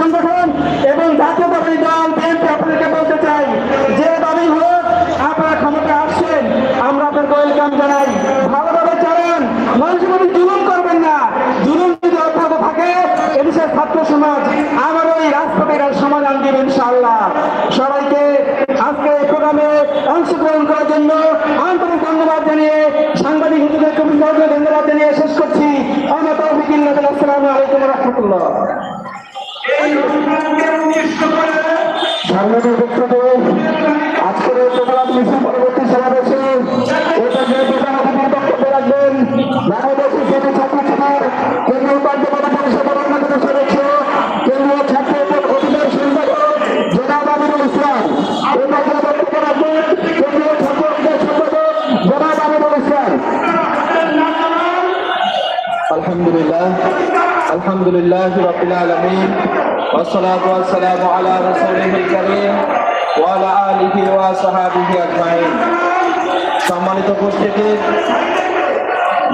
সংগঠন এবং জাতীয়তাবাদী দল বিএনপি আপনাদেরকে বলতে চাই, যে যেভাবেই হোক আপনারা ক্ষমতা আসছেন, আমরা আপনাদের ওয়েলকাম জানাই। ভালোভাবে চালান মানুষের প্রতি জুলুম করবেন না। জুলুম যদি অধ্যাপক থাকে, এদেশের ছাত্র সমাজ আমার ওই রাজপথের সমাধান দেবে ইনশাআল্লাহ। সবাইকে আজকে এই প্রোগ্রামে অংশগ্রহণ করার জন্য আন্তরিক ধন্যবাদ জানিয়ে সাংবাদিক হিন্দুদের কবি ধন্যবাদ জানিয়ে শেষ করছি। আমার তৌফিক আসসালামু আলাইকুম রহমতুল্লাহ। এই অনুষ্ঠানকে উনিশ্য করে সম্মানের বক্তব্য আজকের প্রোগ্রাম মিছিল পরবর্তী সমাবেশে এটা যে প্রধান অতিথির বক্তব্য রাখবেন। বাংলাদেশ হিসেবে ছাত্রছাত্রীর কেন্দ্রীয় কার্যকরী পরিষদের অন্যতম সদস্য কেন্দ্রীয় ছাত্র অধিকার সংগঠন জনাব আমিরুল ইসলাম। এটা যে বক্তব্য রাখবেন কেন্দ্রীয় ছাত্র অধিকার আলহামদুলিল্লাহ আলহামদুলিল্লাহ রবিল আলমিন। والصلاة والسلام على رسوله الكريم وعلى آله وصحابه أجمعين সম্মানিত উপস্থিতি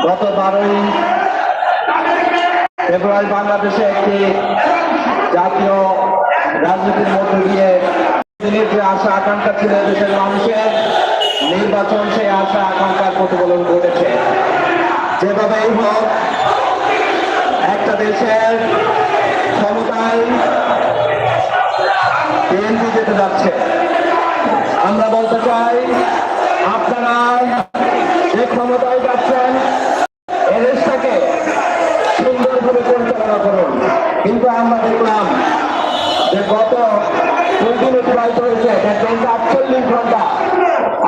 গত বারোই ফেব্রুয়ারি বাংলাদেশে একটি জাতীয় রাজনীতির মধ্য দিয়ে দিনের যে আশা আকাঙ্ক্ষা ছিল দেশের মানুষের নির্বাচন সেই আশা আকাঙ্ক্ষার প্রতিফলন ঘটেছে যেভাবেই হোক একটা দেশের ক্ষমতায় বিএনপি যেতে যাচ্ছে। আমরা বলতে চাই আপনারা যে ক্ষমতায় যাচ্ছেন এদেশটাকে সুন্দরভাবে পরিচালনা করুন। কিন্তু আমরা দেখলাম যে গত দুই অতিবাহিত হয়েছে আটচল্লিশ ঘণ্টা।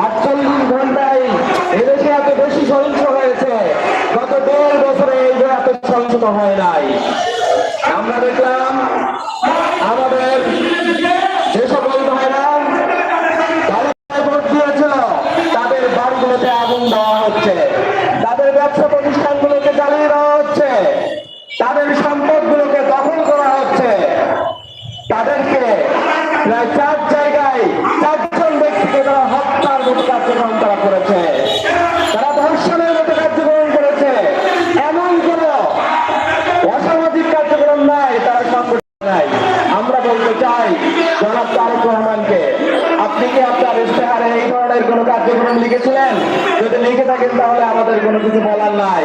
আটচল্লিশ ঘন্টায় এদেশে এত বেশি সহিংস হয়েছে। গত দেড় বছরে এই এত সহিংসতা হয় নাই। আমরা দেখলাম আমাদের যে সকল ভাইরা তারা ভোট দিয়েছিল তাদের বাড়িগুলোতে আগুন দেওয়া হচ্ছে তাদের ব্যবসা প্রতিষ্ঠানগুলোকে জ্বালিয়ে দেওয়া হচ্ছে তাদের সম্পদগুলোকে দখল করা হচ্ছে তাদেরকে তারা কার্যক্রম করেছে। এমন কার্যক্রম নাই নাই। আমরা বলতে চাই আপনি কি আপনার কার্যক্রম লিখেছিলেন? যদি লিখে থাকেন তাহলে আমাদের কোনো কিছু বলার নাই।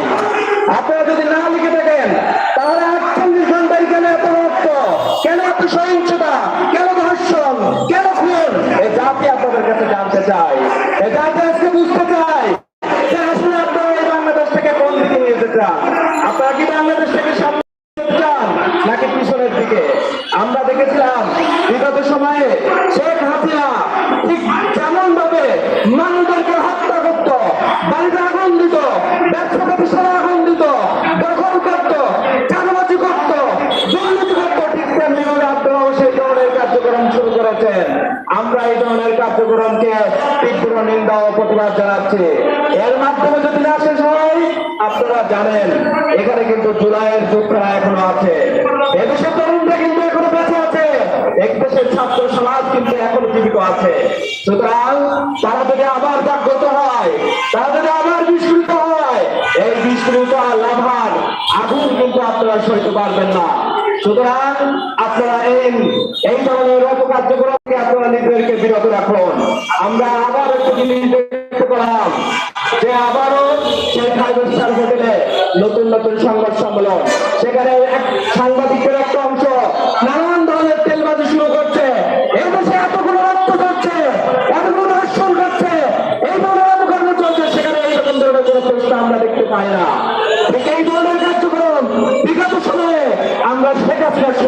আপনারা যদি না লিখে থাকেন, তাহলে আটচল্লিশ ঘন্টায় কেন এত রক্ত কেন এত সহিংসতা কেন ধর্ষণ কেন খুন এই জাতি আপনাদের কাছে জানতে চাই এই জাতি আজকে বুঝতে চাই যে আসলে আপনারা এই বাংলাদেশ থেকে কোন দিকে নিয়ে যেতে চান আপনারা কি বাংলাদেশ থেকে সামনে যেতে চান নাকি পিছনের দিকে আমরা দেখেছিলাম বিগত সময়ে শেখ হাসিনা ঠিক যেমন ভাবে মানুষদেরকে হত্যা করত, বাড়িতে আগুন দিত, ব্যবসা প্রতিষ্ঠানে আগুন দিত, দখল করত করত, দুর্নীতি করত, ঠিক তেমনি ভাবে আপনারাও সেই ধরনের কার্যক্রম শুরু করেছেন। আমরা এই ধরনের কার্যক্রমকে তীব্র নিন্দা ও প্রতিবাদ জানাচ্ছি। এর মাধ্যমে যদি না শেষ হয়, আপনারা জানেন, এখানে কিন্তু জুলাইয়ের যুদ্ধরা এখনও আছে। এদেশের তরুণরা কিন্তু এখনও বেঁচে এক দেশের ছাত্র সমাজ কিন্তু এখনও জীবিত আছে। সুতরাং তারা যদি আবার জাগ্রত হয়, তারা যদি আবার হয়, এই লাভার আগুন কিন্তু আপনারা সইতে পারবেন না। সুতরাং আপনারা এই এই ধরনের আপনারা নিজেদেরকে বিরত রাখুন। আমরা আবার একটু জিনিস যে আবারও সেই স্টার হোটেলে নতুন নতুন সংবাদ সম্মেলন। সেখানে এক সাংবাদিকদের একটা অংশ নানান ধরনের তেলবাজি শুরু করছে এই দেশে এতগুলো রক্ত করছে এতগুলো ধর্ষণ করছে এই ধরনের অপকর্ম চলছে সেখানে এইরকম ধরনের কোনো প্রশ্ন আমরা দেখতে পাই না ঠিক এই ধরনের কার্যক্রম বিগত সময়ে আমরা শেখ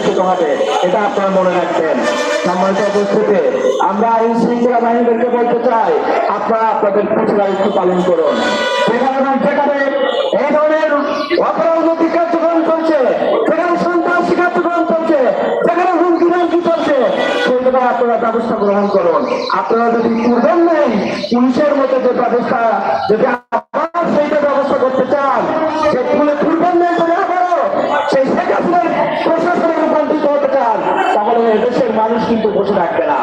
প্রতিষ্ঠিত হবে, এটা আপনারা মনে রাখবেন। সম্মানিত উপস্থিতি, আমরা আইন শৃঙ্খলা বাহিনীদেরকে বলতে চাই, আপনারা আপনাদের কিছু দায়িত্ব পালন করুন। ব্যবস্থা গ্রহণ করুন। আপনারা যদি পূর্বের নেই, পুলিশের মতো যে ব্যবস্থা, যদি আবার সেইটা ব্যবস্থা করতে চান যে পুলে পূর্বের নেই করে আবারও সেই শেখ হাসিনার প্রশাসনে রূপান্তরিত হতে চান তাহলে এদেশের মানুষ কিন্তু বসে থাকবে না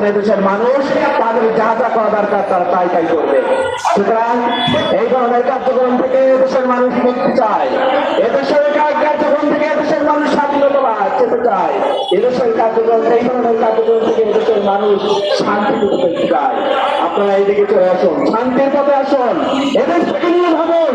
তখন এদেশের মানুষ, তাদের যা যা করা দরকার তারা তাই তাই করবে। সুতরাং এই ধরনের কার্যক্রম থেকে এদেশের মানুষ মুক্তি চায়। এদেশের কার্যক্রম থেকে এদেশের মানুষ স্বাধীনতা পেতে চায়। এদেশের কার্যক্রম, এই ধরনের কার্যক্রম থেকে এদেশের মানুষ শান্তি পেতে চায়। আপনারা এইদিকে চলে আসুন। শান্তির পথে আসুন। এদেশ থেকে নিয়ে ভাবুন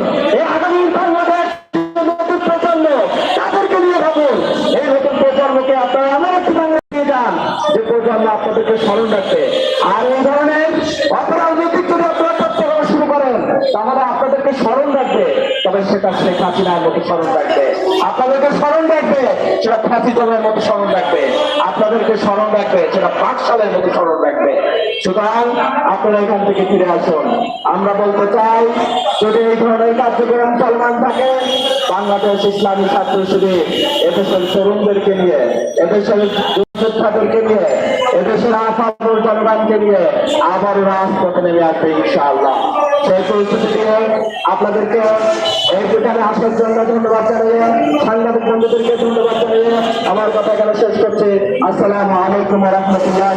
তাহলে আপনাদেরকে স্মরণ রাখবে, তবে সেটা শেখ হাসিনার মতো স্মরণ রাখবে। আপনাদেরকে স্মরণ রাখবে, সেটা ফাঁসিজমের মতো স্মরণ রাখবে। আপনাদেরকে স্মরণ রাখবে, সেটা পাঠশালের মতো স্মরণ রাখবে। সুতরাং আপনারা এখান থেকে ফিরে আসুন। আমরা বলতে চাই, যদি এই ধরনের কার্যক্রম চলমান থাকে, বাংলাদেশ ইসলামী ছাত্র শিবির, এদেশের তরুণদেরকে নিয়ে, এদেশের যোদ্ধাদেরকে নিয়ে, এদেশের আসামের জনগণকে নিয়ে আবার রাজপথে নেমে আসবে ইনশাআল্লাহ। আপনাদেরকে এখানে আসার জন্য ধন্যবাদ জানিয়ে সাংবাদিক বন্ধুদেরকে ধন্যবাদ জানিয়ে আমার কথা এখানে শেষ করছি। আসসালামু আলাইকুম রহমতুল্লাহ